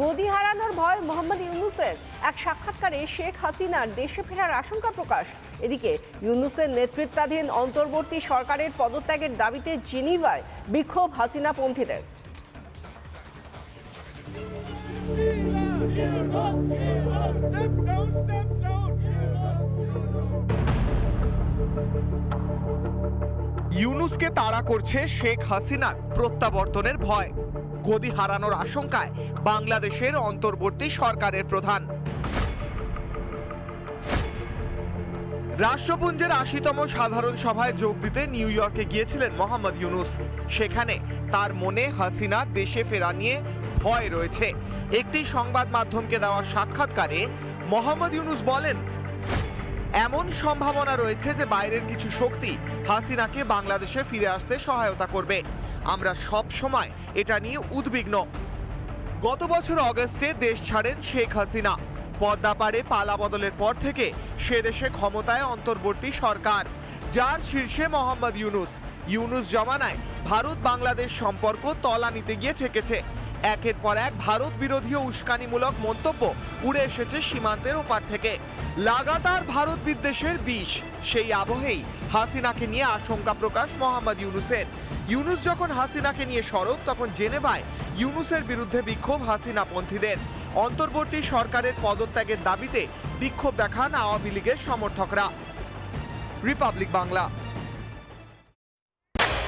গদি হারানোর ভয় মোহাম্মদ ইউনুসের। এক সাক্ষাৎকারে শেখ হাসিনার দেশে ফেরার আশঙ্কা প্রকাশ। এদিকে ইউনুসের নেতৃত্বাধীন অন্তর্বর্তী সরকারের পদত্যাগের দাবিতে জেনিভায় বিক্ষোভ Hasina পন্থীদের Step down, step down. ইউনুসকে তাড়া করছে শেখ হাসিনার প্রত্যাবর্তনের ভয়। গদি হারানোর আশঙ্কায় বাংলাদেশের অন্তর্বর্তী সরকারের প্রধান। রাষ্ট্রপুঞ্জের আশিতম সাধারণ সভায় যোগ দিতে নিউ ইয়র্কে গিয়েছিলেন মোহাম্মদ ইউনুস। সেখানে তার মনে হাসিনার দেশে ফেরা নিয়ে ভয় রয়েছে। একটি সংবাদ মাধ্যমকে দেওয়া সাক্ষাৎকারে মোহাম্মদ ইউনুস বলেন, এমন সম্ভাবনা রয়েছে যে বাইরের কিছু শক্তি হাসিনাকে বাংলাদেশে ফিরে আসতে সহায়তা করবে। আমরা সব সময় এটা নিয়ে উদ্বিগ্ন। গত বছর অগস্টে দেশ ছাড়েন শেখ হাসিনা। পদ্মা পদ্মাপাড়ে পালা বদলের পর থেকে সে দেশে ক্ষমতায় অন্তর্বর্তী সরকার, যার শীর্ষে মোহাম্মদ ইউনুস। ইউনুস জমানায় ভারত বাংলাদেশ সম্পর্ক তলানিতে গিয়ে ঠেকেছে। একের পর এক ভারত বিরোধী ও উস্কানিমূলক মন্তব্য উড়ে এসেছে সীমান্তের ওপার থেকে। লাগাতার ভারত বিদ্বেষের বিষ, সেই আবহেই হাসিনাকে নিয়ে আশঙ্কা প্রকাশ মোহাম্মদ ইউনুসের। ইউনুস যখন হাসিনাকে নিয়ে সরব, তখন জেনেভায় ইউনুসের বিরুদ্ধে বিক্ষোভ হাসিনা পন্থীদের অন্তর্বর্তী সরকারের পদত্যাগের দাবিতে বিক্ষোভ দেখান আওয়ামী লীগের সমর্থকরা। রিপাবলিক বাংলা।